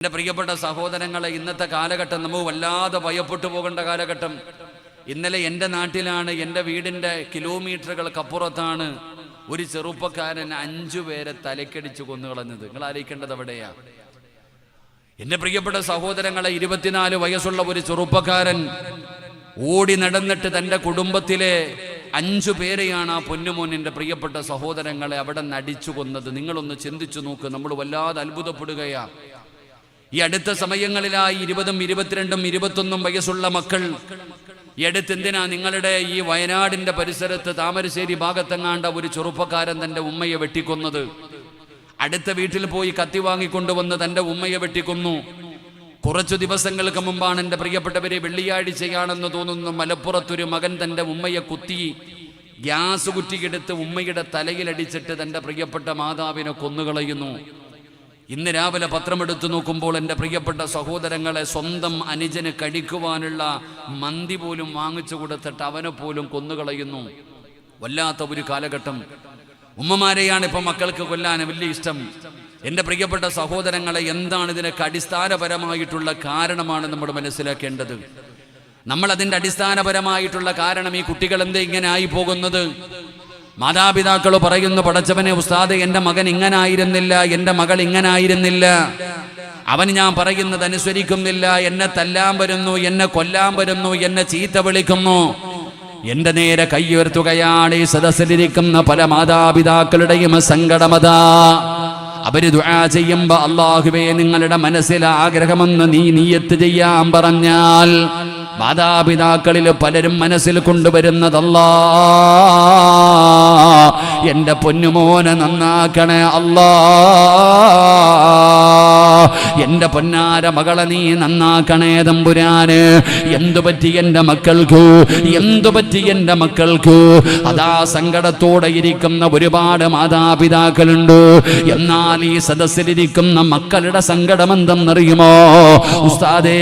എന്റെ പ്രിയപ്പെട്ട സഹോദരങ്ങളെ ഇന്നത്തെ കാലഘട്ടം നമുക്ക് വല്ലാതെ ഭയപ്പെട്ടു പോകേണ്ട കാലഘട്ടം. ഇന്നലെ എന്റെ നാട്ടിലാണ് എന്റെ വീടിന്റെ കിലോമീറ്ററുകൾക്കപ്പുറത്താണ് ഒരു ചെറുപ്പക്കാരൻ അഞ്ചു പേരെ തലക്കടിച്ച് കൊന്നുകളഞ്ഞത് നിങ്ങൾ ആലോചിക്കേണ്ടത് എവിടെയാ? എന്റെ പ്രിയപ്പെട്ട സഹോദരങ്ങളെ ഇരുപത്തിനാല് വയസ്സുള്ള ഒരു ചെറുപ്പക്കാരൻ ഓടി നടന്നിട്ട് തന്റെ കുടുംബത്തിലെ അഞ്ചു പേരെയാണ് ആ പൊന്നുമോനിന്റെ പ്രിയപ്പെട്ട സഹോദരങ്ങളെ അവിടെ നടിച്ചു കൊന്നത്. നിങ്ങളൊന്ന് ചിന്തിച്ചു നോക്ക് നമ്മൾ വല്ലാതെ അത്ഭുതപ്പെടുകയാ. ഈ അടുത്ത സമയങ്ങളിലായി ഇരുപതും ഇരുപത്തിരണ്ടും ഇരുപത്തൊന്നും വയസ്സുള്ള മക്കൾ ഈ അടുത്തെന്തിനാ നിങ്ങളുടെ ഈ വയനാടിന്റെ പരിസരത്ത് താമരശ്ശേരി ഭാഗത്തെങ്ങാണ്ട ഒരു ചെറുപ്പക്കാരൻ തന്റെ ഉമ്മയെ വെട്ടിക്കൊന്നത്? അടുത്ത വീട്ടിൽ പോയി കത്തി വാങ്ങിക്കൊണ്ടുവന്ന് തന്റെ ഉമ്മയെ വെട്ടിക്കൊന്നു. കുറച്ചു ദിവസങ്ങൾക്ക് മുമ്പാണ് എന്റെ പ്രിയപ്പെട്ടവരെ വെള്ളിയാഴ്ചയാണെന്ന് തോന്നുന്ന മലപ്പുറത്തൊരു മകൻ തന്റെ ഉമ്മയെ കുത്തി ഗ്യാസ് കുറ്റിയെടുത്ത് ഉമ്മയുടെ തലയിലടിച്ചിട്ട് തന്റെ പ്രിയപ്പെട്ട മാതാവിനെ കൊന്നുകളയുന്നു. ഇന്ന് രാവിലെ പത്രമെടുത്തു നോക്കുമ്പോൾ എന്റെ പ്രിയപ്പെട്ട സഹോദരങ്ങളെ സ്വന്തം അനുജന് കഴിക്കുവാനുള്ള മന്തി പോലും വാങ്ങിച്ചു കൊടുത്തിട്ട് അവനെ പോലും കൊന്നുകളയുന്നു. വല്ലാത്ത ഒരു കാലഘട്ടം. ഉമ്മമാരെയാണ് ഇപ്പൊ മക്കൾക്ക് കൊല്ലാൻ വലിയ ഇഷ്ടം. എന്റെ പ്രിയപ്പെട്ട സഹോദരങ്ങളെ എന്താണ് ഇതിനൊക്കെ അടിസ്ഥാനപരമായിട്ടുള്ള കാരണമാണ് നമ്മൾ മനസ്സിലാക്കേണ്ടത്? നമ്മൾ അതിന്റെ അടിസ്ഥാനപരമായിട്ടുള്ള കാരണം ഈ കുട്ടികൾ എന്തേ ഇങ്ങനെ ആയി പോകുന്നത്? മാതാപിതാക്കൾ പറയുന്നു പടച്ചവനെ ഉസ്താദ് എന്റെ മകൻ ഇങ്ങനായിരുന്നില്ല എന്റെ മകൾ ഇങ്ങനായിരുന്നില്ല. അവൻ ഞാൻ പറയുന്നത് അനുസരിക്കുന്നില്ല. എന്നെ തല്ലാൻ വരുന്നു എന്നെ കൊല്ലാൻ വരുന്നു എന്നെ ചീത്ത വിളിക്കുന്നു. എന്റെ നേരെ കൈയുയർത്തുകയാണ് ഈ സദസ്സിലിരിക്കുന്ന പല മാതാപിതാക്കളുടെയും സങ്കടമതാ അവർ ദുആ ചെയ്യുമ്പോ അള്ളാഹുവേ നിങ്ങളുടെ മനസ്സിൽ ആഗ്രഹമെന്ന് നീ നീയത്ത് ചെയ്യാൻ പറഞ്ഞാൽ മാതാപിതാക്കളിൽ പലരും മനസ്സിൽ കൊണ്ടുവരുന്നതല്ല. എന്റെ പൊന്നുമോനെ നന്നാക്കണേ അല്ലാ. എന്റെ പൊന്നാര മകളെ നീ നന്നാക്കണേ തമ്പുരാന്. എന്തു പറ്റി എന്റെ മക്കൾക്ക്? എന്തു പറ്റി എന്റെ മക്കൾക്ക്? അതാ സങ്കടത്തോടെ ഇരിക്കുന്ന ഒരുപാട് മാതാപിതാക്കളുണ്ട്. എന്നാൽ ഈ സദസ്സിലിരിക്കുന്ന മക്കളുടെ സങ്കടം എന്തെന്നറിയുമോ? ഉസ്താദേ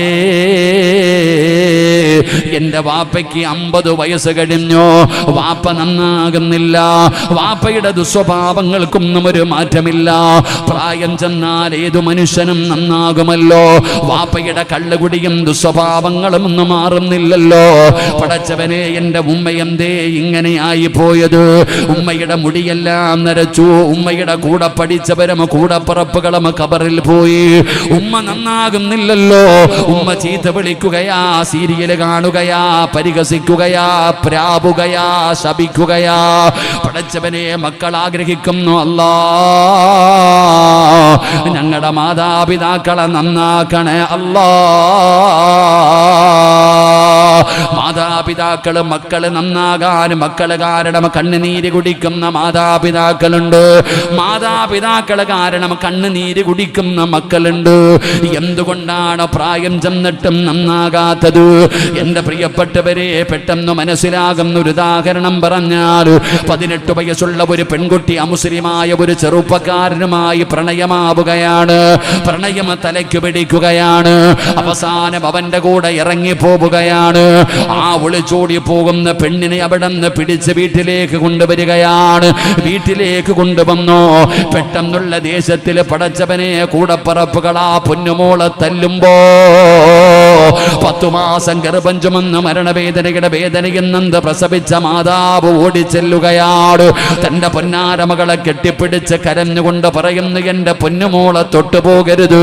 എന്റെ വാപ്പയ്ക്ക് അമ്പത് വയസ്സ് കഴിഞ്ഞു. വാപ്പ നന്നാകുന്നില്ല. വാപ്പയുടെ ദുസ്വഭാവങ്ങൾക്കൊന്നും ഒരു മാറ്റമില്ല. പ്രായം ചെന്നാൽ ഏതു മനുഷ്യനും നന്നാകുമല്ലോ. വാപ്പയുടെ കള്ളുകുടിയും ദുസ്വഭാവങ്ങളും ഒന്നും മാറുന്നില്ലല്ലോ. പടച്ചവനെ എന്റെ ഉമ്മ എന്തേ ഇങ്ങനെയായി പോയത് ഉമ്മയുടെ മുടിയെല്ലാം നരച്ചു. ഉമ്മയുടെ കൂടെ പഠിച്ചവരും കൂടപ്പറപ്പുകളും കബറിൽ പോയി. ഉമ്മ നന്നാകുന്നില്ലല്ലോ. ഉമ്മ ചീത്ത വിളിക്കുകയാ സീരിയൽ കാണുകയാ പരിഹസിക്കുകയാ പ്രാപുകയാ ശപിക്കുകയാ. പടച്ചവനെ മക്കൾ ആഗ്രഹിക്കുന്നു അല്ലാ. ഞങ്ങളുടെ മാതാപിതാക്കളെ നന്നാക്കണേ അല്ലാ. മാതാപിതാക്കൾ മക്കൾ നന്നാകാൻ മക്കൾ കാരണം കണ്ണുനീര് കുടിക്കുന്ന മാതാപിതാക്കളുണ്ട്. മാതാപിതാക്കൾ കാരണം കണ്ണുനീര് കുടിക്കുന്ന മക്കളുണ്ട്. എന്തുകൊണ്ടാണ് പ്രായം ചെന്നിട്ടും നന്നാകാത്തത്? എന്റെ പ്രിയപ്പെട്ടവരെ പെട്ടെന്ന് മനസ്സിലാകുന്ന ഒരു ഉദാഹരണം പറഞ്ഞാൽ പതിനെട്ട് വയസ്സുള്ള ഒരു പെൺകുട്ടി അമുസ്ലിമായ ഒരു ചെറുപ്പക്കാരനുമായി പ്രണയമാവുകയാണ്. പ്രണയം തലയ്ക്ക് പിടിക്കുകയാണ്. അവസാനം അവന്റെ കൂടെ ഇറങ്ങി പോവുകയാണ് ആ ഒളിച്ചോടി പോകുന്ന പെണ്ണിനെ അവിടെ നിന്ന് പിടിച്ച് വീട്ടിലേക്ക് കൊണ്ടുവരികയാണ്. വീട്ടിലേക്ക് കൊണ്ടുവന്നു? പെട്ടെന്നുള്ള ദേശത്തിൽ പടച്ചവനെ കൂടപ്പറപ്പുകൾ ആ പൊന്നുമോളെ തല്ലുമ്പോ. പത്തു മാസം ഗർഭം ചുമന്ന് മരണവേദനയുടെ വേദനയെന്നത് പ്രസവിച്ച മാതാവ് ഓടിച്ചെല്ലുകയാണ്. തന്റെ പൊന്നാരമകളെ കെട്ടിപ്പിടിച്ച് കരഞ്ഞുകൊണ്ട് പറയുന്നു എന്റെ പൊന്നുമോളെ തൊട്ടുപോകരുത്.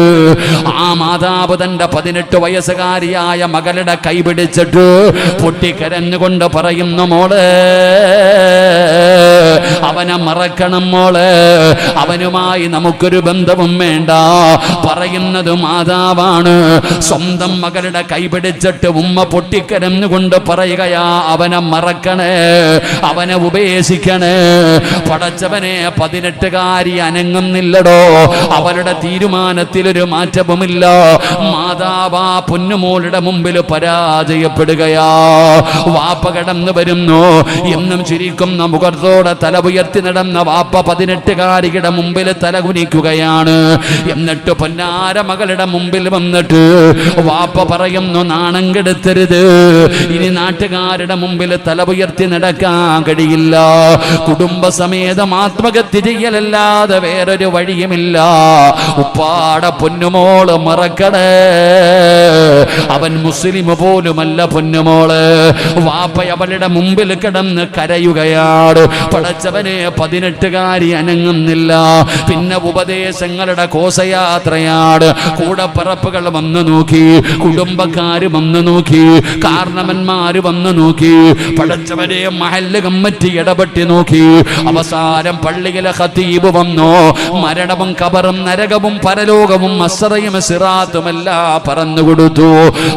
ആ മാതാവ് തന്റെ പതിനെട്ട് വയസ്സുകാരിയായ മകളുടെ കൈ പിടിച്ചിട്ട് പൊട്ടിക്കരഞ്ഞുകൊണ്ട് പറയുന്നു മോൾ. അവനെ മറക്കണം മോൾ. അവനുമായി നമുക്കൊരു ബന്ധവും വേണ്ട. പറയുന്നത് മാതാവാണ്. സ്വന്തം മകളുടെ കൈപിടിച്ചിട്ട് ഉമ്മ പൊട്ടിക്കരഞ്ഞുകൊണ്ട് പറയുകയാ അവനെ മറക്കണേ. അവനെ ഉപേക്ഷിക്കണേ. പടച്ചവനെ പതിനെട്ടുകാരി അനങ്ങുന്നില്ലടോ. അവരുടെ തീരുമാനത്തിൽ ഒരു മാറ്റവുമില്ല. മാതാവാ പൊന്നുമോളുടെ മുമ്പിൽ പരാജയപ്പെടുകയാ. വാപ്പ കടന്നു വരുന്നു. എന്നും ചിരിക്കും മുഖത്തോടെ തല ഉയർത്തി നടന്ന വാപ്പ പതിനെട്ടുകാരിയുടെ മുമ്പിൽ തല കുനിക്കുകയാണ്. എന്നിട്ട് പൊന്നാര മകളുടെ മുമ്പിൽ വന്നിട്ട് വാപ്പ പറയുന്നു നാണം കെടുത്തരുത്. ഇനി നാട്ടുകാരുടെ മുമ്പിൽ തല ഉയർത്തി നടക്കാൻ കഴിയില്ല. കുടുംബസമേതം ആത്മഹത്യ ചെയ്യലല്ലാതെ വേറൊരു വഴിയുമില്ല. ഉപ്പാട പൊന്നുമോൾ മറക്കണേ. അവൻ മുസ്ലിം പോലുമല്ല പൊന്നുമോൾ. വാപ്പ അവളുടെ മുമ്പിൽ കിടന്ന് കരയുകയാണ്. പടച്ചവനെ പതിനെട്ടുകാരി അനങ്ങുന്നില്ല. പിന്നെ ഉപദേശങ്ങളുടെ കോശയാത്രയാണ് കൂടപ്പറപ്പുകൾ വന്നു നോക്കി കുടുംബക്കാര് വന്നു നോക്കി കാരണവന്മാര് വന്നു നോക്കി പടച്ചവനെ മഹല്ല് കമ്മറ്റി ഇടപെട്ടി നോക്കി. അവസാനം പള്ളിയിലെ ഹതീബ് വന്നു. മരണവും കബറും നരകവും പരലോകവും അസറയും സിറാത്തുമെല്ലാം പറഞ്ഞു കൊടുത്തു.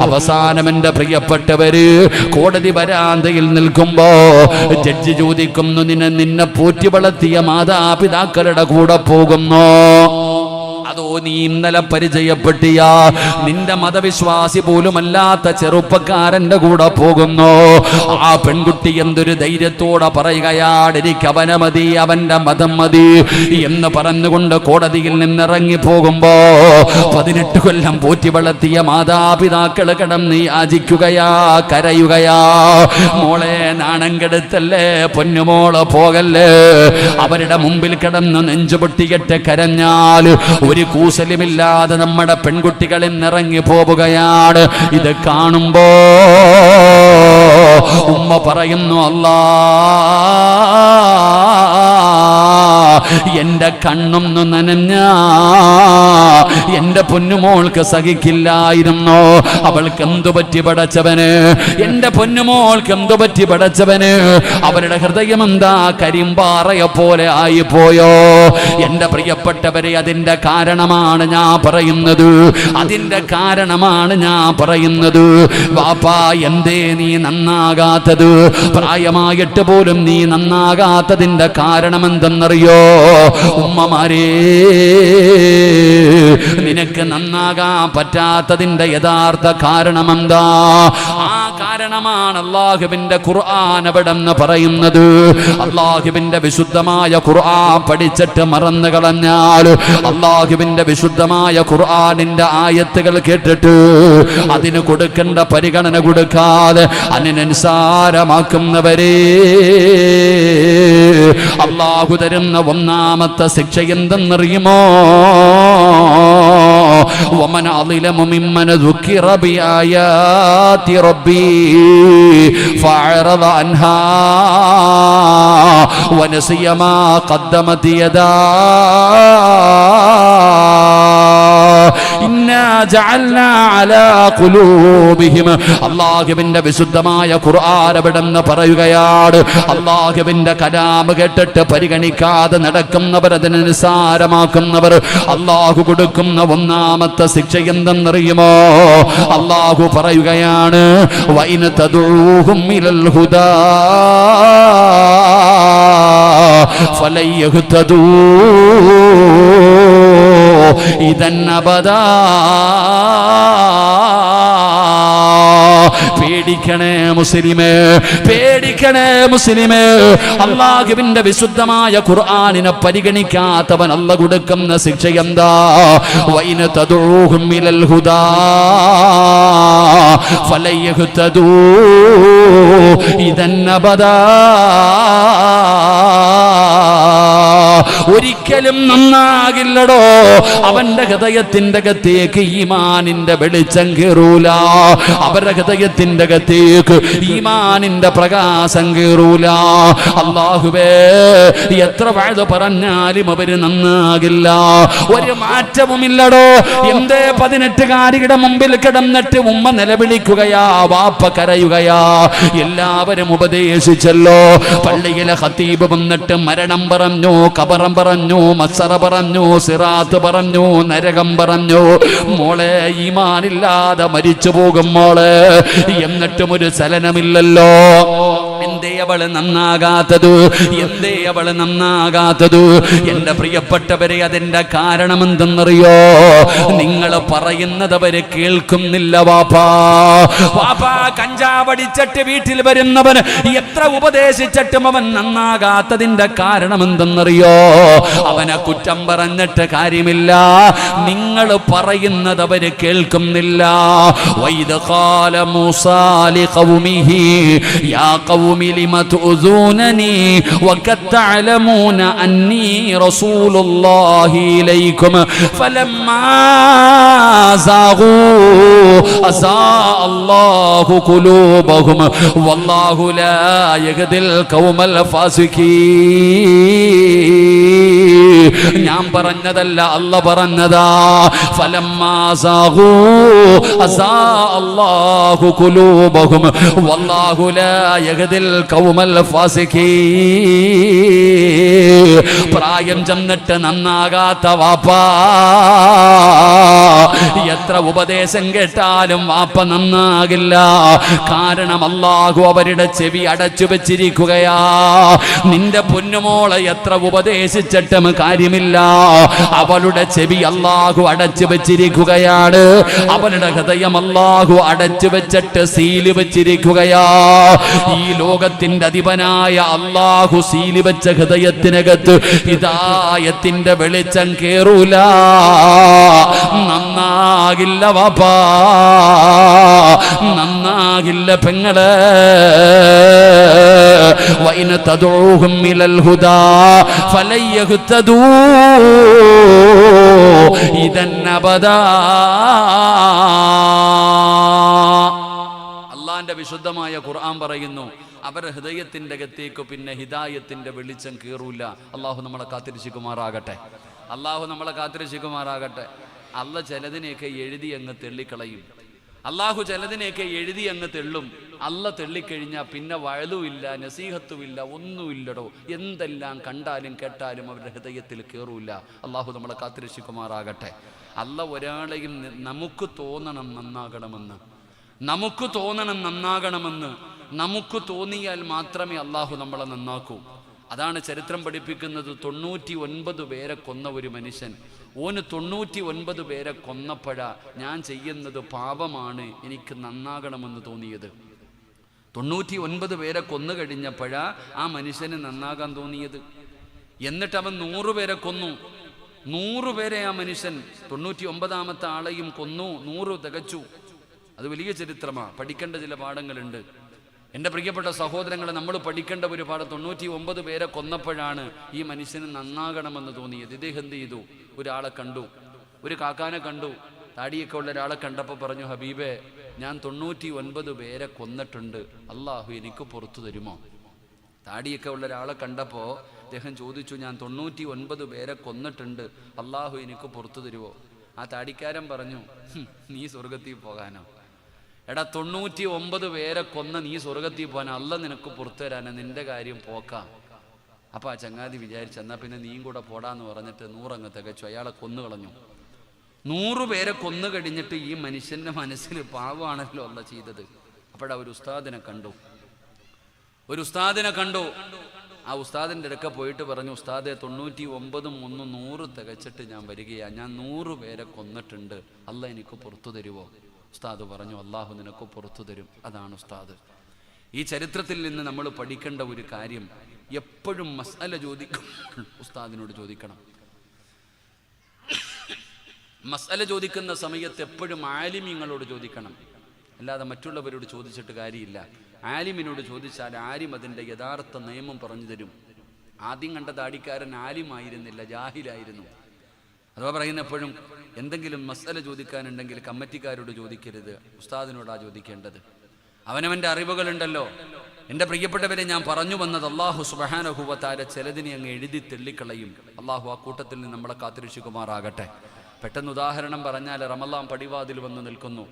അവസാനം എന്റെ പ്രിയപ്പെട്ടവര് കോടതി വരാന്തയിൽ നിൽക്കുമ്പോ ജഡ്ജി ചോദിക്കുന്നു നിന്നെ നിന്നെ പോറ്റി വളർത്തിയ മാതാപിതാക്കളുടെ കൂടെ പോകുന്നു? അതോ നീ ഇന്നലെ പരിചയപ്പെട്ടിയ? നിന്റെ മതവിശ്വാസി പോലുമല്ലാത്ത ചെറുപ്പക്കാരന്റെ കൂടെ പോകുന്നു. ആ പെൺകുട്ടി എന്തൊരു ധൈര്യത്തോടെ പറയുകയാണ് അവനെ മതി അവന്റെ മതം മതി എന്ന് പറഞ്ഞുകൊണ്ട് കോടതിയിൽ നിന്നിറങ്ങി പോകുമ്പോ പതിനെട്ട് കൊല്ലം പോറ്റി വളർത്തിയ മാതാപിതാക്കൾ കിടന്ന് യാചിക്കുകയാ കരയുകയാ. മോളെ നാണം കെടുത്തല്ലേ പൊന്നുമോൾ പോകല്ലേ? അവരുടെ മുമ്പിൽ കിടന്ന് നെഞ്ചുപൊട്ടിയിട്ട് കരഞ്ഞാൽ ഒരു കൂസലുമില്ലാതെ നമ്മുടെ പെൺകുട്ടികൾ നിറങ്ങി പോവുകയാണ്. ഇത് കാണുമ്പോ ഉമ്മ പറയുന്നു അല്ലാ എന്റെ കണ്ണും നനഞ്ഞ. എന്റെ പൊന്നുമോൾക്ക് സഹിക്കില്ലായിരുന്നു? അവൾക്ക് എന്തു പറ്റി പടച്ചവന്? എന്റെ പൊന്നുമോൾക്ക് എന്തു പറ്റി പടച്ചവന്? അവരുടെ ഹൃദയം എന്താ? കരിമ്പാറയെ പോലെ ആയിപ്പോയോ? എന്റെ പ്രിയപ്പെട്ടവരെ അതിന്റെ കാരണമാണ് ഞാൻ പറയുന്നത്. അതിന്റെ കാരണമാണ് ഞാൻ പറയുന്നത്. വാപ്പാ എന്തേ നീ നന്നാകാത്തത്? പ്രായമായിട്ട് പോലും നീ നന്നാകാത്തതിന്റെ കാരണം എന്തെന്നറിയോ ഉമ്മമാരേ നിനക്ക് നന്നാകാൻ പറ്റാത്തതിന്റെ യഥാർത്ഥ കാരണമെന്താ? ആ കാരണമാണ് അള്ളാഹുവിന്റെ ഖുർആൻ അവിടെ പറയുന്നത്. അള്ളാഹുവിന്റെ വിശുദ്ധമായ ഖുർആൻ പഠിച്ചിട്ട് മറന്നു കളഞ്ഞാൽ അള്ളാഹുവിന്റെ വിശുദ്ധമായ ഖുർആാനിന്റെ ആയത്തുകൾ കേട്ടിട്ട് അതിന് കൊടുക്കേണ്ട പരിഗണന കൊടുക്കാതെ അതിനനുസാരമാക്കുന്നവരെ അള്ളാഹു തരുന്ന ഒന്നാമത്തെ ശിക്ഷ എന്തെന്നറിയുമോ ومن أظلم ممن ذكر بآيات ربي فأعرض عنها ونسي ما قدمت يداه അള്ളാഹുവിന്റെ വിശുദ്ധമായ ഖുർആൻ എവിടെന്ന് പറയുകയാണ്. അള്ളാഹുവിന്റെ കലാമ് കേട്ടിട്ട് പരിഗണിക്കാതെ നടക്കുന്നവർ അതിനനുസാരമാക്കുന്നവർ അള്ളാഹു കൊടുക്കുന്ന ഒന്നാമത്തെ ശിക്ഷ എന്തെന്നറിയുമോ? അള്ളാഹു പറയുകയാണ് വൈന തദൂഹും ഇലൽ ഹുദാ അബദാ പേടിക്കണേ മുസ്ലിമേ പേടിക്കണേ മുസ്ലിമേ. അള്ളാഹുവിന്റെ വിശുദ്ധമായ ഖുർആാനിനെ പരിഗണിക്കാത്തവൻ അല്ല കൊടുക്കുന്ന ശിക്ഷ എന്താ? വൈന ഒരിക്കലും നന്നാകില്ലടോ. അവന്റെ ഹൃദയത്തിന്റെ അകത്തേക്ക് ഈമാനിന്റെ വെളിച്ചം കയറൂല അവരുടെ ഹൃദയത്തിന്റെ അകത്തേക്ക് ഈമാനിന്റെ പ്രകാശം കയറൂല അള്ളാഹുവേ എത്ര വഴുത് പറഞ്ഞാലും അവർ നന്നാകില്ല. ഒരു മാറ്റവുമില്ലടോ. എന്തേ പതിനെട്ടുകാരിയുടെ മുമ്പിൽ കിടന്നിട്ട് ഉമ്മ നിലവിളിക്കുകയാ വാപ്പ കരയുകയാ. എല്ലാവരും ഉപദേശിച്ചല്ലോ. പള്ളിയിലെ ഹത്തീബ് വന്നിട്ട് മരണം പറഞ്ഞു കബറം പറഞ്ഞു മസറ പറഞ്ഞു സിറാത്ത് പറഞ്ഞു നരകം പറഞ്ഞു. മോളെ ഈമാനില്ലാതെ മരിച്ചു പോകും മോളെ. എന്നിട്ടും ഒരു ചലനമില്ലല്ലോ. എന്തേ അവൾ നന്നാകാത്തതു? എന്തേ അവൾ നന്നാകാത്തതു? എന്റെ പ്രിയപ്പെട്ടവരെ അതിന്റെ കാരണം എന്തെന്നറിയോ നിങ്ങൾ പറയുന്നത് അവർ കേൾക്കുന്നില്ല വാപ്പാ. വാപ്പാ കഞ്ചാവടിച്ചിട്ട് വീട്ടിൽ വരുന്നവൻ എത്ര ഉപദേശിച്ചിട്ടും അവൻ നന്നാകാത്തതിന്റെ കാരണം എന്തെന്നറിയോ അവനെ കുറ്റം പറഞ്ഞിട്ട് കാര്യമില്ല. നിങ്ങൾ പറയുന്നത് അവർ കേൾക്കുന്നില്ല ഖാല യാ لم تؤذونني وقد تعلمون أني رسول الله إليكم. فلما زاغوا أزاء الله قلوبهم. والله لا يهدي القوم الفاسقين. ഞാൻ പറഞ്ഞതല്ല അല്ല പറഞ്ഞതാ. പ്രായം ചെന്നിട്ട് നന്നാകാത്ത വാപ്പാ. എത്ര ഉപദേശം കേട്ടാലും വാപ്പ നന്നാകില്ല. കാരണം അള്ളാഹു അവരുടെ ചെവി അടച്ചു വെച്ചിരിക്കുകയാ. നിന്റെ പൊന്നുമോളെ എത്ര ഉപദേശിച്ചിട്ടും കാര്യമില്ല. അവളുടെ ചെവി അള്ളാഹു അടച്ചു വെച്ചിരിക്കുകയാണ്. അവളുടെ ഹൃദയം അള്ളാഹു അടച്ചു വെച്ചിട്ട് സീൽ വെച്ചിരിക്കുകയാ. ഈ ലോകത്തിന്റെ അധിപനായ അള്ളാഹു സീൽ വെച്ച ഹൃദയത്തിനകത്ത് ഹിദായത്തിന്റെ വെളിച്ചം കേറൂല. നന്നാകില്ല വാപ്പാ. നന്നാകില്ല പെങ്ങളെ. وإن تدعوهم إلى الهدى فلن يهتدوا إذا أبدا അള്ളാന്റെ വിശുദ്ധമായ ഖുർആൻ പറയുന്നു അവരുടെ ഹൃദയത്തിന്റെ അകത്തേക്ക് പിന്നെ ഹിദായത്തിന്റെ വെളിച്ചം കീറൂല അള്ളാഹു നമ്മളെ കാത്തിരിശിക്കുമാറാകട്ടെ അള്ളാഹു നമ്മളെ കാത്തിരിശിക്കുമാറാകട്ടെ അല്ല ചിലതിനെയൊക്കെ എഴുതി അങ്ങ് തെള്ളിക്കളയും അള്ളാഹു ചിലതിനെയൊക്കെ എഴുതി അങ്ങ് തെള്ളും. അല്ല തെള്ളിക്കഴിഞ്ഞാൽ പിന്നെ വഴുതുമില്ല നസീഹത്തുമില്ല ഒന്നുമില്ലടോ. എന്തെല്ലാം കണ്ടാലും കേട്ടാലും അവരുടെ ഹൃദയത്തിൽ കയറൂല അള്ളാഹു നമ്മളെ കാത്തിരക്ഷിക്കുമാറാകട്ടെ. അല്ല ഒരാളെയും നമുക്ക് തോന്നണം നന്നാകണമെന്ന്. നമുക്ക് തോന്നണം നന്നാകണമെന്ന്. നമുക്ക് തോന്നിയാൽ മാത്രമേ അള്ളാഹു നമ്മളെ നന്നാക്കൂ. അതാണ് ചരിത്രം പഠിപ്പിക്കുന്നത്. തൊണ്ണൂറ്റി ഒൻപത് പേരെ കൊന്ന ഒരു മനുഷ്യൻ. ഓന് തൊണ്ണൂറ്റി ഒൻപത് പേരെ കൊന്നപ്പോഴ ഞാൻ ചെയ്യുന്നത് പാപമാണ് എനിക്ക് നന്നാകണമെന്ന് തോന്നിയത്. തൊണ്ണൂറ്റി ഒൻപത് പേരെ കൊന്നു കഴിഞ്ഞപ്പോഴ ആ മനുഷ്യന് നന്നാകാൻ തോന്നിയത്. എന്നിട്ട് അവൻ നൂറുപേരെ കൊന്നു. നൂറുപേരെ ആ മനുഷ്യൻ തൊണ്ണൂറ്റി ഒമ്പതാമത്തെ ആളെയും കൊന്നു നൂറ് തികച്ചു. അത് വലിയ ചരിത്രമാണ് പഠിക്കേണ്ട ചില പാഠങ്ങളുണ്ട്. എന്റെ പ്രിയപ്പെട്ട സഹോദരങ്ങളെ നമ്മൾ പഠിക്കേണ്ട ഒരു പാഠം തൊണ്ണൂറ്റി ഒമ്പത് പേരെ കൊന്നപ്പോഴാണ് ഈ മനുഷ്യന് നന്നാകണമെന്ന് തോന്നിയത്. ഇദ്ദേഹം എന്ത് ചെയ്തു? ഒരാളെ കണ്ടു. ഒരു കാക്കാനെ കണ്ടു. താടിയൊക്കെ ഉള്ള ഒരാളെ കണ്ടപ്പോൾ പറഞ്ഞു ഹബീബെ ഞാൻ തൊണ്ണൂറ്റി ഒൻപത് പേരെ കൊന്നിട്ടുണ്ട്. അള്ളാഹു എനിക്ക് പുറത്തു തരുമോ? താടിയൊക്കെ ഉള്ള ഒരാളെ കണ്ടപ്പോൾ അദ്ദേഹം ചോദിച്ചു ഞാൻ തൊണ്ണൂറ്റി ഒൻപത് പേരെ കൊന്നിട്ടുണ്ട്. അള്ളാഹു എനിക്ക് പുറത്തു തരുമോ ആ താടിക്കാരൻ പറഞ്ഞു നീ സ്വർഗത്തിൽ പോകാനോ? എടാ തൊണ്ണൂറ്റി ഒമ്പത് പേരെ കൊന്ന നീ സ്വർഗത്തിൽ പോകാൻ അല്ല നിനക്ക് പുറത്തു തരാനാ നിന്റെ കാര്യം പോക്കാം. അപ്പൊ ആ ചങ്ങാതി വിചാരിച്ചു എന്നാ പിന്നെ നീയും കൂടെ പോടാന്ന് പറഞ്ഞിട്ട് നൂറങ്ങ് തികച്ചു. അയാളെ കൊന്നു കളഞ്ഞു. നൂറു പേരെ കൊന്നു കഴിഞ്ഞിട്ട് ഈ മനുഷ്യന്റെ മനസ്സിൽ പാവാണല്ലോ അല്ല ചെയ്തത്. അപ്പോഴാ ഒരു ഉസ്താദിനെ കണ്ടു. ഒരു ഉസ്താദിനെ കണ്ടു. ആ ഉസ്താദിന്റെ അടുക്ക പോയിട്ട് പറഞ്ഞു ഉസ്താദെ തൊണ്ണൂറ്റി ഒമ്പതും ഒന്ന് നൂറ് തികച്ചിട്ട് ഞാൻ വരികയാ. ഞാൻ നൂറ് പേരെ കൊന്നിട്ടുണ്ട്. അല്ല എനിക്ക് പുറത്തു തരുമോ ഉസ്താദ് പറഞ്ഞു അള്ളാഹു നിനക്ക് പുറത്തു തരും. അതാണ് ഉസ്താദ്. ഈ ചരിത്രത്തിൽ നിന്ന് നമ്മൾ പഠിക്കേണ്ട ഒരു കാര്യം എപ്പോഴും മസാല ചോദിക്കും. ഉസ്താദിനോട് ചോദിക്കണം. മസാല ചോദിക്കുന്ന സമയത്ത് എപ്പോഴും ആലിമ്യങ്ങളോട് ചോദിക്കണം. അല്ലാതെ മറ്റുള്ളവരോട് ചോദിച്ചിട്ട് കാര്യമില്ല. ആലിമിനോട് ചോദിച്ചാൽ ആലിം അതിന്റെ യഥാർത്ഥ നിയമം പറഞ്ഞു തരും. ആദ്യം കണ്ട താടിക്കാരൻ ആലിമായിരുന്നില്ല ജാഹിലായിരുന്നു. അഥവാ പറയുന്ന എപ്പോഴും എന്തെങ്കിലും മസല ചോദിക്കാനുണ്ടെങ്കിൽ കമ്മിറ്റിക്കാരോട് ചോദിക്കരുത് ഉസ്താദിനോടാ ചോദിക്കേണ്ടത്. അവനവന്റെ അറിവുകളുണ്ടല്ലോ. എന്റെ പ്രിയപ്പെട്ടവരെ ഞാൻ പറഞ്ഞു വന്നത് അള്ളാഹു സുബഹാനഹുവത്താര ചിലതിനെ അങ്ങ് എഴുതി തെള്ളിക്കളയും. അള്ളാഹു ആ കൂട്ടത്തിൽ നിന്ന് നമ്മളെ കാത്തിരക്ഷിക്കുമാറാകട്ടെ. പെട്ടെന്ന് ഉദാഹരണം പറഞ്ഞാൽ റമലാം പടിവാതിൽ വന്ന് നിൽക്കുന്നു.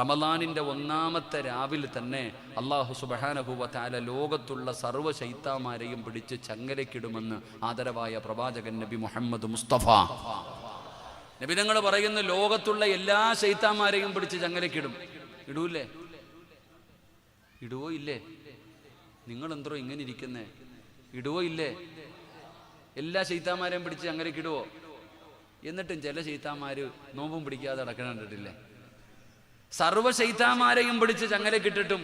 റമലാനിന്റെ ഒന്നാമത്തെ രാവിലെ തന്നെ അള്ളാഹു സുബഹാനഹുവത്താല ലോകത്തുള്ള സർവ ശൈത്താമാരെയും പിടിച്ച് ചങ്ങലക്കിടുമെന്ന് ആദരവായ പ്രവാചകൻ നബി മുഹമ്മദ് മുസ്തഫ. നബി തങ്ങൾ പറയുന്ന ലോകത്തുള്ള എല്ലാ ശൈത്താന്മാരെയും പിടിച്ച് ചങ്ങലക്കിടും. ഇടൂല്ലേ? ഇടുവോ ഇല്ലേ? നിങ്ങൾ എന്തോ ഇങ്ങനെ ഇരിക്കുന്നേ? ഇടുവോ ഇല്ലേ? എല്ലാ ശൈത്താന്മാരെയും പിടിച്ച് ചങ്ങലക്കിടുവോ? എന്നിട്ടും ചില ശൈത്താന്മാര് നോമ്പും പിടിക്കാതെ അടക്കണം കണ്ടിട്ടില്ലേ? സർവ ശൈത്താന്മാരെയും പിടിച്ച് ചങ്ങലക്കിട്ടിട്ടും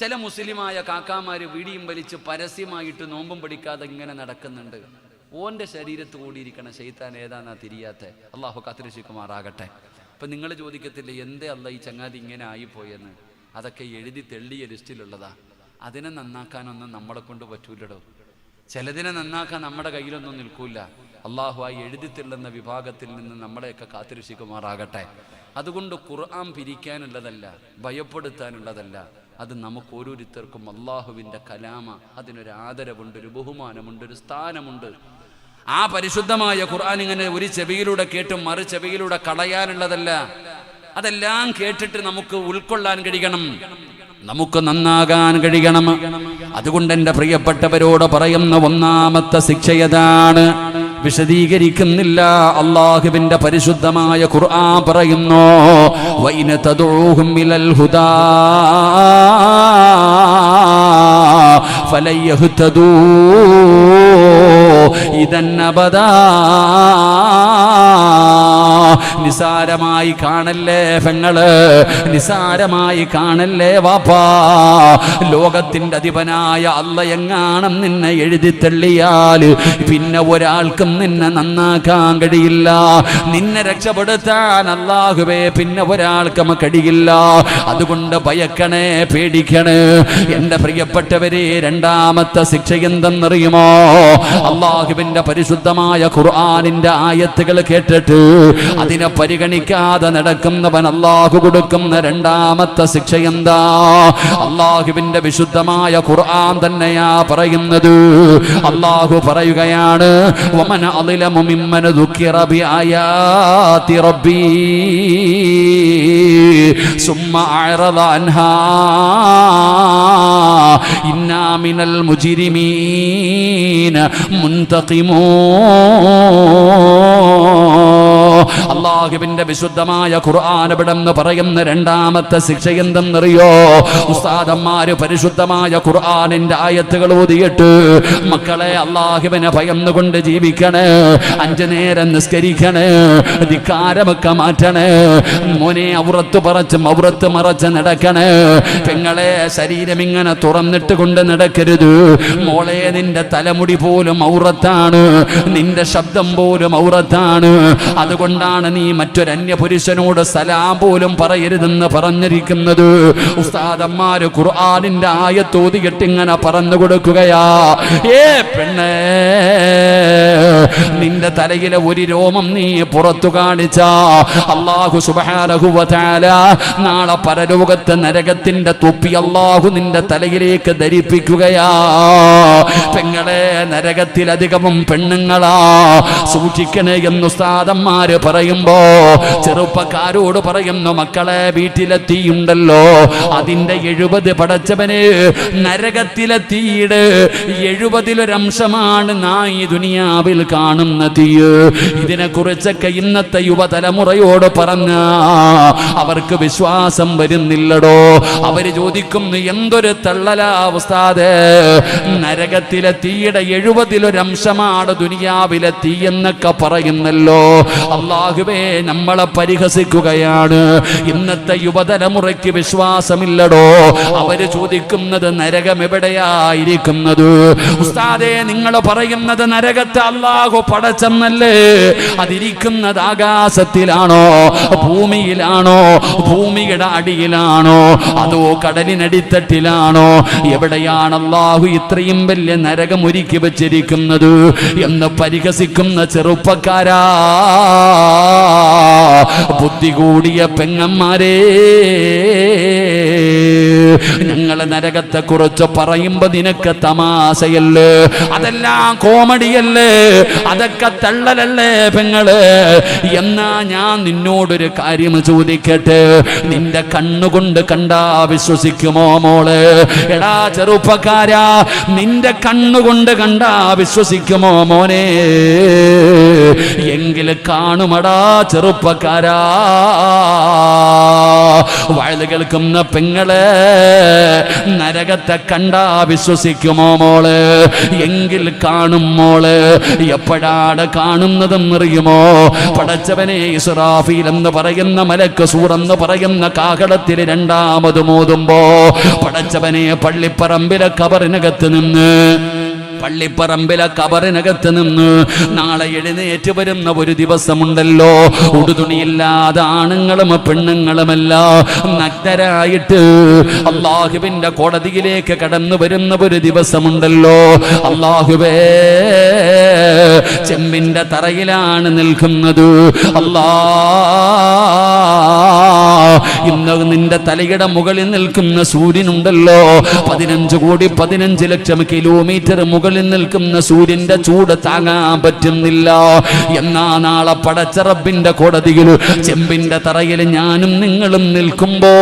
ചില മുസ്ലിമായ കാക്കാമാര് വീടിയും വലിച്ച് പരസ്യമായിട്ട് നോമ്പും പിടിക്കാതെ ഇങ്ങനെ നടക്കുന്നുണ്ട്. ഓന്റെ ശരീരത്ത് കൂടിയിരിക്കണ ശൈത്താൻ ഏതാണെന്നാ തിരിയാത്ത? അള്ളാഹു കാത്തിരശിക്കുമാറാകട്ടെ അപ്പൊ നിങ്ങൾ ചോദിക്കത്തില്ല എന്തേ അല്ല ഈ ചങ്ങാതി ഇങ്ങനെ ആയിപ്പോയെന്ന്? അതൊക്കെ എഴുതി തെള്ളിയ ലിസ്റ്റിലുള്ളതാ. അതിനെ നന്നാക്കാനൊന്നും നമ്മളെ കൊണ്ട് പറ്റൂലടോ. ചിലതിനെ നന്നാക്കാൻ നമ്മുടെ കയ്യിലൊന്നും നിൽക്കൂല. അള്ളാഹു ആ എഴുതി തെള്ളുന്ന വിഭാഗത്തിൽ നിന്ന് നമ്മളെയൊക്കെ കാത്തിരക്ഷിക്കുമാറാകട്ടെ. അതുകൊണ്ട് ഖുർആൻ പിരിക്കാനുള്ളതല്ല ഭയപ്പെടുത്താനുള്ളതല്ല. അത് നമുക്ക് ഓരോരുത്തർക്കും അള്ളാഹുവിന്റെ കലാമ അതിനൊരു ആദരവുണ്ട് ഒരു ബഹുമാനമുണ്ട് ഒരു സ്ഥാനമുണ്ട്. ആ പരിശുദ്ധമായ ഖുർആൻ ഇങ്ങനെ ഒരു ചെവിയിലൂടെ കേട്ടും മറു ചെവിയിലൂടെ കളയാനുള്ളതല്ല. അതെല്ലാം കേട്ടിട്ട് നമുക്ക് ഉൾക്കൊള്ളാൻ കഴിയണം. നമുക്ക് നന്നാകാൻ കഴിയണം. അതുകൊണ്ട് എന്റെ പ്രിയപ്പെട്ടവരോട് പറയുന്ന ഒന്നാമത്തെ ശിക്ഷയതാണ് വിശദീകരിക്കുന്നില്ല. അള്ളാഹുവിന്റെ പരിശുദ്ധമായ ഖുർആൻ പറയുന്നു വൈന തദൂഹും ഇലൽ ഹുദാ ഫലയഹ്തദൂ ഇദൻ അബദാ നിസാരമായി കാണല്ലേ പെങ്ങൾ? നിസാരമായി കാണല്ലേ വാപ്പാ? ലോകത്തിന്റെ അധിപനായ അല്ല എങ്ങാണം നിന്നെ എഴുതി തള്ളിയാൽ പിന്നെ ഒരാൾക്കും നിന്നെ നന്നാക്കാൻ കഴിയില്ല. നിന്നെ രക്ഷപ്പെടുത്താൻ അല്ലാഹുവേ പിന്നെ ഒരാൾക്കും കഴിയില്ല. അതുകൊണ്ട് ഭയക്കണേ പേടിക്കണേ. എന്റെ പ്രിയപ്പെട്ടവരെ രണ്ടാമത്തെ ശിക്ഷ എന്തെന്നറിയുമോ? അള്ളാഹുവിന്റെ പരിശുദ്ധമായ ഖുർആാനിന്റെ ആയത്തുകൾ കേട്ടിട്ട് അതിനെ പരിഗണിക്കാതെ നടക്കുന്നവൻ അള്ളാഹു കൊടുക്കുന്ന രണ്ടാമത്തെ ശിക്ഷ എന്താ അള്ളാഹുവിന്റെ വിശുദ്ധമായ ഖുർആൻ തന്നെയാ പറയുന്നത്. അള്ളാഹു പറയുകയാണ് വമന അഅറദ അൻഹാ അള്ളാഹുവിന്റെ വിശുദ്ധമായ ഖുർആൻ ഇവിടെന്ന് പറയുന്ന രണ്ടാമത്തെ ശിക്ഷ എന്തെന്നറിയോ? ഉസ്താദന്മാര് പരിശുദ്ധമായ ഖുർആാനിന്റെ ആയത്തുകൾ ഓതിയിട്ട് മക്കളെ അള്ളാഹുവിനെ ഭയന്നുകൊണ്ട് ജീവിക്കണേ അഞ്ചു നേരം നിസ്കരിക്കണേ ധിക്കാരമൊക്കെ മാറ്റണേ മോനെ ഔറത്ത് പറച്ച് ഔറത്ത് മറച്ച് നടക്കണേ. പെങ്ങളെ ശരീരം ഇങ്ങനെ തുറന്നിട്ട് കൊണ്ട് നടക്കരുത്. മോളെ നിന്റെ തലമുടി പോലും ഔറത്താണ്. നിന്റെ ശബ്ദം പോലും ഔറത്താണ്. അതുകൊണ്ടാണ് നീ മറ്റൊരന്യപുരുഷനോട് സലാം പോലും പറയരുതെന്ന് പറഞ്ഞിരിക്കുന്നത്? ഉസ്താദന്മാര് ഖുർആാനിന്റെ ആയത്തോതിയിട്ട് ഇങ്ങനെ പറഞ്ഞു കൊടുക്കുകയാ. ഏ പെണ്ണേ നിന്റെ തലയിലെ ഒരു രോമം നീ പുറത്തു കാണിച്ച. അള്ളാഹു സുബ്ഹാനഹു വ നാളെ പരലോകത്ത് നരകത്തിന്റെ തൊപ്പി അള്ളാഹു നിന്റെ തലയിലേക്ക് ധരിപ്പിക്കുകയാ. പെങ്ങളെ നരകത്തിലധികവും പെണ്ണുങ്ങളാ. സൂക്ഷിക്കണേ എന്ന് ഉസ്താദന്മാര് പറയുമ്പോ ചെറുപ്പക്കാരോട് പറയുന്നു മക്കളെ വീട്ടിലെത്തിയുണ്ടല്ലോ. അതിന്റെ എഴുപത് പടച്ചവന് നരകത്തിലെ തീയുടെ എഴുപതിലൊരംശമാണ് നായി ദുനിയാവിൽ കാണുന്ന തീയ് ഇതിനെ കുറിച്ചൊക്കെ ഇന്നത്തെ യുവതലമുറയോട് പറഞ്ഞ അവർക്ക് വിശ്വാസം വരുന്നില്ലടോ. അവർ ചോദിക്കുന്നു എന്തൊരു തള്ളലാവസ്ഥാത് നരകത്തിലെ തീയുടെ എഴുപതിലൊരംശമാണ് ദുനിയാവിലെ തീ എന്നൊക്കെ പറയുന്നല്ലോ. അള്ളാഹുവേ നമ്മളെ പരിഹസിക്കുകയാണ്. ഇന്നത്തെ യുവതലമുറയ്ക്ക് വിശ്വാസമില്ലടോ. അവർ ചോദിക്കുന്നത് നരകം എവിടെയായിരിക്കുന്നത്? ഉസ്താദെ നിങ്ങൾ പറയുന്നത് നരകത്തെ അള്ളാഹു പടച്ചെന്നല്ലേ? അതിരിക്കുന്നത് ആകാശത്തിലാണോ? ഭൂമിയിലാണോ? ഭൂമിയുടെ അടിയിലാണോ? അതോ കടലിനടിത്തട്ടിലാണോ? എവിടെയാണ് അള്ളാഹു ഇത്രയും വലിയ നരകം ഒരുക്കി വെച്ചിരിക്കുന്നത് എന്ന് പരിഹസിക്കുന്ന ചെറുപ്പക്കാരാ. ബുദ്ധി കൂടിയ പെങ്ങന്മാരെ ഞങ്ങളെ നരകത്തെ കുറിച്ച് പറയുമ്പോ നിനക്ക് തമാശയല്ലേ? അതെല്ലാം കോമഡിയല്ലേ? അതൊക്കെ തള്ളലല്ലേ പെങ്ങൾ? എന്നാ ഞാൻ നിന്നോടൊരു കാര്യം ചോദിക്കട്ടെ? നിന്റെ കണ്ണുകൊണ്ട് കണ്ടാ വിശ്വസിക്കുമോ മോൾ? എടാ ചെറുപ്പക്കാരാ നിന്റെ കണ്ണുകൊണ്ട് കണ്ടാ വിശ്വസിക്കുമോ മോനെ? എങ്കിൽ കാണുമടാ ചെറുപ്പക്കാരാ. വയൽ കേൾക്കുന്ന പെങ്ങളെ നരകത്തെ കണ്ടാ വിശ്വസിക്കുമോ മോൾ? എങ്കിൽ കാണും മോൾ എപ്പോഴാണ് കാണുന്നതെന്നറിയുമോ? പടച്ചവനെ ഇസ്രാഫീൽ എന്ന് പറയുന്ന മലക്ക് സൂറെന്ന് പറയുന്ന കാഹളത്തിൽ രണ്ടാമത് മോതുമ്പോ പടച്ചവനെ പള്ളിപ്പറമ്പിലെ കബറിനകത്ത് നിന്ന് പള്ളിപ്പറമ്പിലെ കബറിനകത്ത് നിന്ന് നാളെ എഴുന്നേറ്റ് വരുന്ന ഒരു ദിവസമുണ്ടല്ലോ. ഉടുതുണിയില്ലാതെ ആണുങ്ങളും പെണ്ണുങ്ങളുമല്ല. നഗ്നരായിട്ട് അള്ളാഹുവിന്റെ കോടതിയിലേക്ക് കടന്നു വരുന്ന ഒരു ദിവസമുണ്ടല്ലോ. അള്ളാഹുവേ ചെമ്പിന്റെ തറയിലാണ് നിൽക്കുന്നത്. അല്ലാ ഇന്ന് നിന്റെ തലയുടെ മുകളിൽ നിൽക്കുന്ന സൂര്യനുണ്ടല്ലോ. പതിനഞ്ച് കോടി പതിനഞ്ച് ലക്ഷം കിലോമീറ്റർ മുകളിൽ നിൽക്കുന്ന സൂര്യന്റെ ചൂട് താങ്ങാൻ പറ്റുന്നില്ല. എന്നാ നാളെ പടച്ചറബിന്റെ കോടതിയിൽ ചെമ്പിന്റെ തറയിൽ ഞാനും നിങ്ങളും നിൽക്കുമ്പോ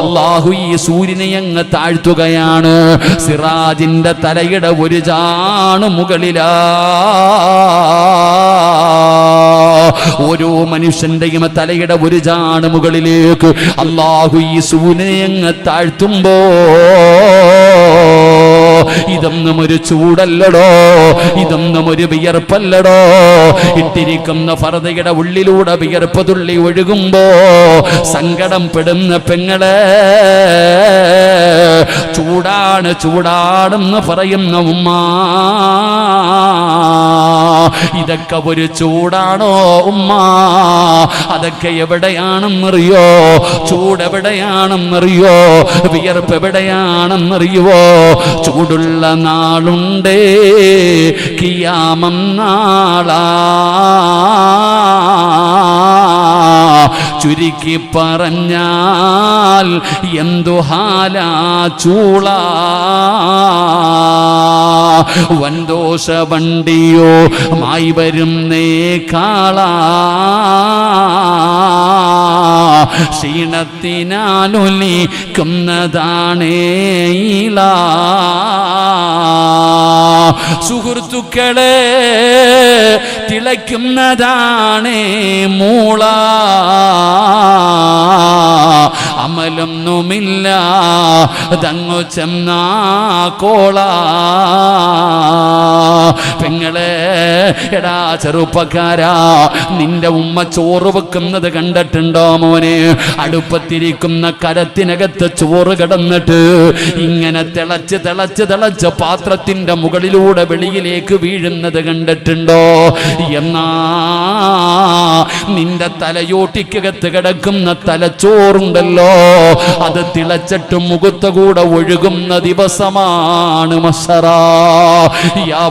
അള്ളാഹു ഈ സൂര്യനെ അങ്ങ് താഴ്ത്തുകയാണ്. സിറാജിന്റെ തലയുടെ ഒരു ചാണ് മുകളിലാ. ഓരോ മനുഷ്യന്റെയും തലയുടെ ഒരു ചാണ് മുകളിലേക്ക് അള്ളാഹു ഈ സൂനയങ്ങ് താഴ്ത്തുമ്പോ ഇതൊന്നും ഒരു ചൂടല്ലടോ ഇതൊന്നും ഒരു വിയർപ്പല്ലടോ. ഇട്ടിരിക്കുന്ന ഫറതയുടെ ഉള്ളിലൂടെ വിയർപ്പ് തുള്ളി ഒഴുകുമ്പോ സങ്കടം പെടുന്ന പെങ്ങളെ ചൂടാണ് ചൂടാണെന്ന് പറയുന്ന ഉമ്മ. ഇതൊക്കെ ഒരു ചൂടാണോ ഉമ്മ? അതൊക്കെ എവിടെയാണെന്നറിയോ ചൂട് എവിടെയാണെന്നറിയോ വിയർപ്പ് എവിടെയാണെന്നറിയോ ചൂടുള്ള നാളുണ്ടേ കിയാമം നാളാ. ചുരുക്കി പറഞ്ഞാൽ എന്തു ഹാലാ ചൂള? വൻദോഷ വണ്ടിയോ മായി വരുന്നേ കാള ക്ഷീണത്തിനാലൊലിക്കുന്നതാണേ ഇള സുഹൃത്തുക്കളെ തിളയ്ക്കുന്നതാണേ മൂള. അമലൊന്നുമില്ല തങ്ങു ചെന്നാ കോള. പെങ്ങളെ എടാ ചെറുപ്പക്കാരാ നിന്റെ ഉമ്മ ചോറ് വെക്കുന്നത് കണ്ടിട്ടുണ്ടോ മോനെ? അടുപ്പത്തിരിക്കുന്ന കരത്തിനകത്ത് ചോറ് കിടന്നിട്ട് ഇങ്ങനെ തിളച്ച് തിളച്ച് തിളച്ച് പാത്രത്തിന്റെ മുകളിലൂടെ വെളിയിലേക്ക് വീഴുന്നത് കണ്ടിട്ടുണ്ടോ? നിന്റെ തലയോട്ടിക്കകത്ത് കിടക്കുന്ന തലച്ചോറുണ്ടല്ലോ. അത് തിളച്ചിട്ട് മുഖത്ത് കൂടെ ഒഴുകുന്ന ദിവസമാണ് യാ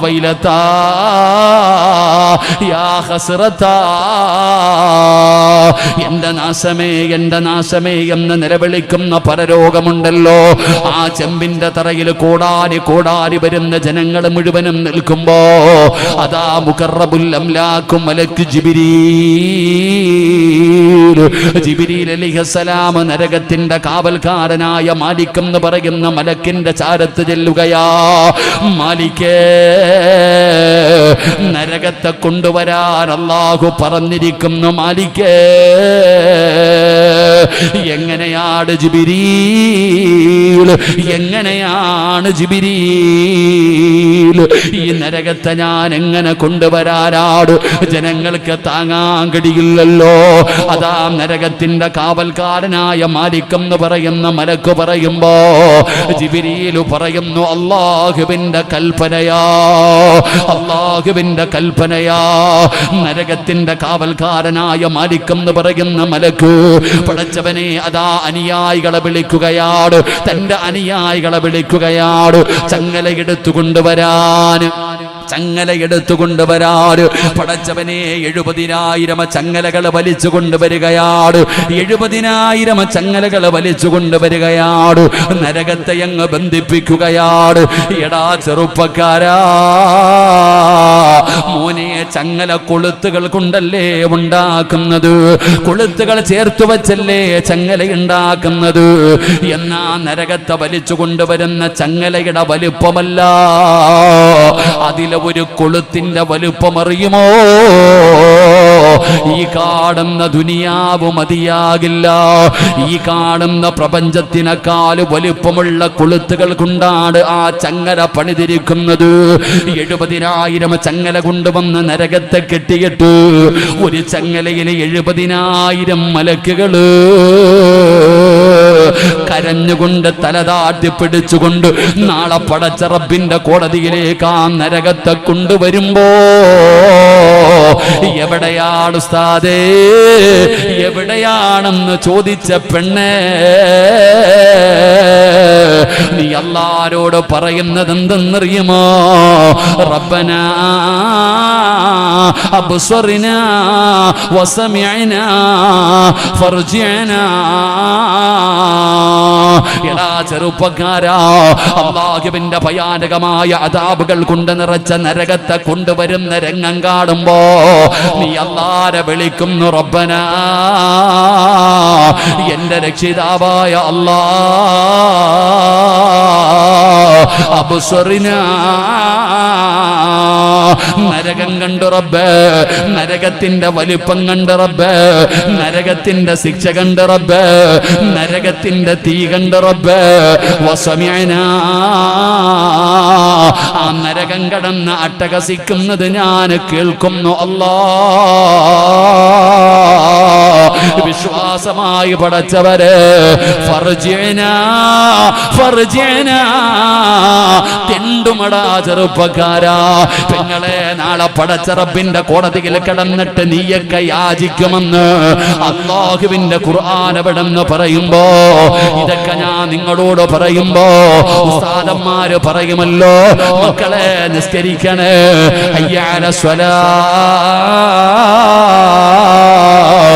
എന്റെ നാശമേ എന്റെ നാശമേ എന്ന് നിലവിളിക്കുന്ന പരരോഗമുണ്ടല്ലോ ആ ചെമ്പിന്റെ തറയിൽ കോടാരി കോടാരി വരുന്ന ജനങ്ങൾ മുഴുവനും നിൽക്കുമ്പോ അതാ മുഖറബുല്ലംലാക്കും മലക്ക് ജിബിരീ നരകത്തിന്റെ കാവൽക്കാരനായ മാലിക്കം എന്ന് പറയുന്ന മലക്കിന്റെ ചാരത്ത് ചെല്ലുകയാ. മാലിക്കേ നരകത്തെ കൊണ്ടുവരാൻ അള്ളാഹു പറഞ്ഞിരിക്കുന്നു മാലിക്കേ എങ്ങനെയാണ് ജിബിരീൽ എങ്ങനെയാണ് ജിബിരീൽ ഈ നരകത്തെ ഞാൻ എങ്ങനെ കൊണ്ടുവരാനാട് ജനങ്ങൾക്ക് താങ്ങാൻ കഴിയില്ലല്ലോ. അതാ നരകത്തിന്റെ കാവൽക്കാരനായ മാലിക് എന്ന് പറയുന്ന മലക്ക് പറയുമ്പോ ജിബിരിയിലു പറയുന്നു അള്ളാഹുവിന്റെ കൽപ്പനയാ അള്ളാഹുവിന്റെ കൽപ്പനയാ. നരകത്തിന്റെ കാവൽക്കാരനായ മാലിക് എന്ന് പറയുന്ന മലക്ക് പടച്ചവനെ അതാ അനുയായികളെ വിളിക്കുകയാണ് തന്റെ അനുയായികളെ വിളിക്കുകയാണ് ചങ്ങല എടുത്തു കൊണ്ടുവരാൻ ചങ്ങല എടുത്തു കൊണ്ടുവരാറ് പടച്ചവനെ എഴുപതിനായിരം ചങ്ങലകൾ വലിച്ചു കൊണ്ടുവരികയാണ് എഴുപതിനായിരം ചങ്ങലകൾ വലിച്ചു കൊണ്ടുവരികയാണ് നരകത്തെ അങ്ങ് ബന്ധിപ്പിക്കുകയാണ് എടാ ചെറുപ്പക്കാരാ മോനെ ചങ്ങല കൊളുത്തുകൾ കൊണ്ടല്ലേ ഉണ്ടാക്കുന്നത്? കൊളുത്തുകൾ ചേർത്തു വച്ചല്ലേ ചങ്ങല ഉണ്ടാക്കുന്നത്? എന്നാ നരകത്തെ വലിച്ചു കൊണ്ടുവരുന്ന ചങ്ങലയുടെ വലിപ്പമല്ല. അതിലെ ഒരു കൊളുത്തിന്റെ വലുപ്പമറിയുമോ ഈ കാണുന്ന ദുനിയാവ് മതിയാകില്ല. ഈ കാണുന്ന പ്രപഞ്ചത്തിനേക്കാൾ വലുപ്പമുള്ള കൊളുത്തുകൾ കൊണ്ടാണ് ആ ചങ്ങല പണിതിരിക്കുന്നത്. എഴുപതിനായിരം ചങ്ങല കൊണ്ടുവന്ന് നരകത്തെ കെട്ടിയിട്ട് ഒരു ചങ്ങലയിലെ എഴുപതിനായിരം മലക്കുകൾ. കരഞ്ഞുകൊണ്ട് തലതാട്ടി പിടിച്ചുകൊണ്ട് നാളെ പടച്ചറബിന്റെ കോടതിയിലേക്ക് ആ നരകത്തെ കൊണ്ടുവരുമ്പോ എവിടെയാണ് ഉസ്താദേ എവിടെയാണെന്ന് ചോദിച്ച പെണ്ണേ നീ അല്ലാരോട് പറയുന്നത് എന്തെന്നറിയുമോ റബ്ബന അബ്സറിന വസമിഅന ഫർജിഅന. എടാ ചെറുപ്പക്കാരാ അള്ളാഹുവിന്റെ ഭയാനകമായ അതാബുകൾ കൊണ്ട് നിറച്ച നരകത്തെ കൊണ്ടുവരുന്ന രംഗം കാണുമ്പോ നീ അല്ലാരെ വിളിക്കുന്നു റബ്ബന. എന്റെ രക്ഷിതാവായ അല്ലാ അബുസ്വറിന നരകം കണ്ടു റബ്ബ്. നരകത്തിന്റെ വലിപ്പം കണ്ട് റബ്ബ്. നരകത്തിന്റെ ശിക്ഷ കണ്ട് റബ്ബ്. നരകത്തിന്റെ തീ കണ്ട് റബ്ബ്. വസമ്യന ആ നരകം കടന്ന് അട്ടഹസിക്കുന്നത് ഞാൻ കേൾക്കുന്നു. അല്ലാ വിശ്വാസമായി പടച്ചവര് തെണ്ടുമടാ ചെറുപ്പക്കാരാ. പെങ്ങളെ നാളെ പടച്ചറബിന്റെ കോടതിയിൽ കിടന്നിട്ട് നീയൊക്കെ യാചിക്കുമെന്ന് അള്ളാഹുവിന്റെ ഖുർആൻ എവിടെന്ന് പറയുമ്പോ ഇതൊക്കെ ഞാൻ നിങ്ങളോട് പറയുമ്പോ ഉസ്താദന്മാര് പറയുമല്ലോ മക്കളെ നിസ്കരിക്കണേ. അയ്യാല സ്വലാ.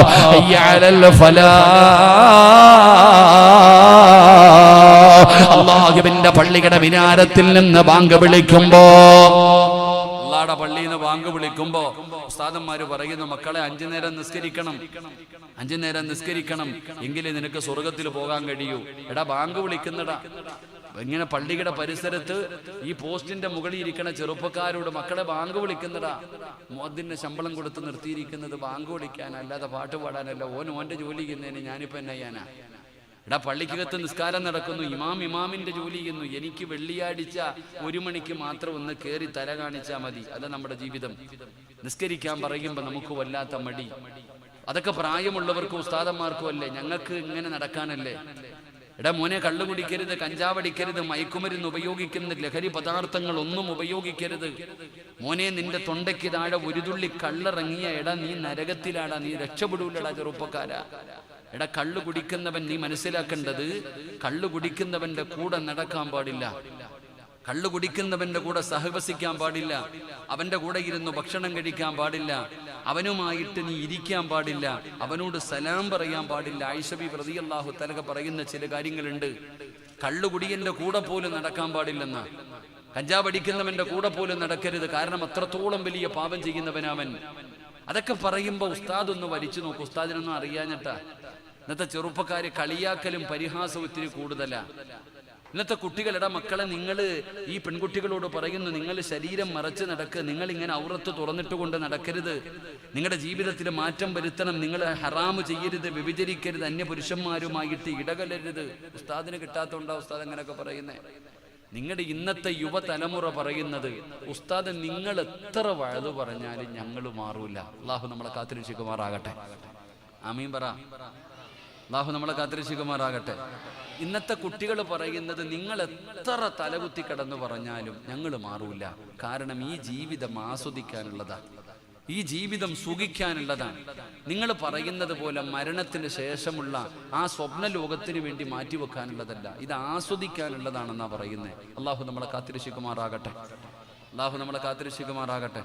അയ്യാല അള്ളാഹുവിന്റെ പള്ളിയുടെ വിനാരത്തിൽ നിന്ന് ബാങ്ക് വിളിക്കുമ്പോ അള്ളാടെ പള്ളിയിൽ നിന്ന് ബാങ്ക് വിളിക്കുമ്പോ ഉസ്താദന്മാര് പറയുന്നു മക്കളെ അഞ്ചു നേരം നിസ്കരിക്കണം. അഞ്ചു നേരം നിസ്കരിക്കണം. എങ്കിലേ നിനക്ക് സ്വർഗത്തിൽ പോകാൻ കഴിയൂ. എടാ ബാങ്ക് വിളിക്കുന്നടാ. ഇങ്ങനെ പള്ളിയുടെ പരിസരത്ത് ഈ പോസ്റ്റിന്റെ മുകളിൽ ഇരിക്കുന്ന ചെറുപ്പക്കാരോട് മക്കളെ ബാങ്ക് വിളിക്കുന്നടാ മോദിന്റെ ശമ്പളം കൊടുത്ത് നിർത്തിയിരിക്കുന്നത് ബാങ്ക് വിളിക്കാൻ അല്ലാതെ പാട്ട് പാടാനല്ല. ഓൻ ഓന്റെ ജോലി ചെയ്യുന്നതിന് ഞാനിപ്പോ എന്നാ ചെയ്യാനാ? എടാ പള്ളിക്കകത്ത് നിസ്കാരം നടക്കുന്നു. ഇമാം ഇമാമിന്റെ ജോലി ചെയ്യുന്നു. എനിക്ക് വെള്ളിയാഴ്ച ഒരു മണിക്ക് മാത്രം ഒന്ന് കയറി തല കാണിച്ചാൽ മതി. അതാ നമ്മുടെ ജീവിതം. നിസ്കരിക്കാൻ പറയുമ്പോൾ നമുക്ക് വല്ലാത്ത മടി. അതൊക്കെ പ്രായമുള്ളവർക്കും ഉസ്താദന്മാർക്കും അല്ലേ? ഞങ്ങൾക്ക് ഇങ്ങനെ നടക്കാനല്ലേ? എടാ മോനെ കള്ളു കുടിക്കരുത് കഞ്ചാവടിക്കരുത് മയക്കുമരുന്ന് ഉപയോഗിക്കുന്ന ലഹരി പദാർത്ഥങ്ങൾ ഒന്നും ഉപയോഗിക്കരുത്. മോനെ നിന്റെ തൊണ്ടയ്ക്ക് താഴെ ഒരു തുള്ളി കള്ളിറങ്ങിയ എടാ നീ നരകത്തിലാടാ നീ രക്ഷപ്പെടൂലടാ ചെറുപ്പക്കാരാ. എടാ കള്ളു കുടിക്കുന്നവൻ നീ മനസ്സിലാക്കേണ്ടത് കള്ളു കുടിക്കുന്നവന്റെ കൂടെ നടക്കാൻ പാടില്ല. കള്ളു കുടിക്കുന്നവന്റെ കൂടെ സഹവസിക്കാൻ പാടില്ല. അവന്റെ കൂടെ ഇരുന്ന് ഭക്ഷണം കഴിക്കാൻ പാടില്ല. അവനുമായിട്ട് നീ ഇരിക്കാൻ പാടില്ല. അവനോട് സലാം പറയാൻ പാടില്ല. ഐഷബി പ്രതിയല്ലാഹു തലക പറയുന്ന ചില കാര്യങ്ങളുണ്ട്. കള്ളുകുടിയന്റെ കൂടെ പോലും നടക്കാൻ പാടില്ലെന്ന. കഞ്ചാവ് അടിക്കുന്നവന്റെ കൂടെ പോലും നടക്കരുത്. കാരണം അത്രത്തോളം വലിയ പാപം ചെയ്യുന്നവനവൻ. അതൊക്കെ പറയുമ്പോ ഉസ്താദ് ഒന്ന് വലിച്ചു നോക്കും. ഉസ്താദിനൊന്നും അറിയാഞ്ഞിട്ടാ. ഇന്നത്തെ ചെറുപ്പക്കാര് കളിയാക്കലും പരിഹാസവും ഇത്തിരി കൂടുതലാ. ഇന്നത്തെ കുട്ടികളുടെ മക്കളെ നിങ്ങൾ ഈ പെൺകുട്ടികളോട് പറയുന്നു നിങ്ങൾ ശരീരം മറച്ച് നടക്കുക നിങ്ങൾ ഇങ്ങനെ ഔറത്ത് തുറന്നിട്ട് കൊണ്ട് നടക്കരുത്. നിങ്ങളുടെ ജീവിതത്തിൽ മാറ്റം വരുത്തണം നിങ്ങൾ ഹറാമ് ചെയ്യരുത് അന്യ പുരുഷന്മാരുമായിട്ട് ഇടകലരുത്. ഉസ്താദിന് കിട്ടാത്തോണ്ടാ ഉസ്താദ് അങ്ങനെയൊക്കെ പറയുന്നേ. നിങ്ങളുടെ ഇന്നത്തെ യുവതലമുറ പറയുന്നത് ഉസ്താദ് നിങ്ങൾ എത്ര വഴുതു പറഞ്ഞാലും ഞങ്ങൾ മാറൂല. അള്ളാഹു നമ്മളെ കാത്തിരക്ഷിക്കുമാറാകട്ടെ. ആമീൻ പറ. അള്ളാഹു നമ്മളെ കാത്തിരക്ഷിക്കുമാറാകട്ടെ. ഇന്നത്തെ കുട്ടികൾ പറയുന്നത് നിങ്ങൾ എത്ര തലകുത്തി കിടന്നു പറഞ്ഞാലും ഞങ്ങൾ മാറൂല. കാരണം ഈ ജീവിതം ആസ്വദിക്കാനുള്ളതാ. ഈ ജീവിതം സുഖിക്കാനുള്ളതാണ് നിങ്ങൾ പറയുന്നത് പോലെ മരണത്തിന് ശേഷമുള്ള ആ സ്വപ്ന ലോകത്തിന് വേണ്ടി മാറ്റിവെക്കാനുള്ളതല്ല ഇത് ആസ്വദിക്കാനുള്ളതാണെന്നാ പറയുന്നത് അള്ളാഹു നമ്മളെ കാത്തിരക്ഷിക്കുമാറാകട്ടെ. അള്ളാഹു നമ്മളെ കാത്തിരക്ഷിക്കുമാറാകട്ടെ.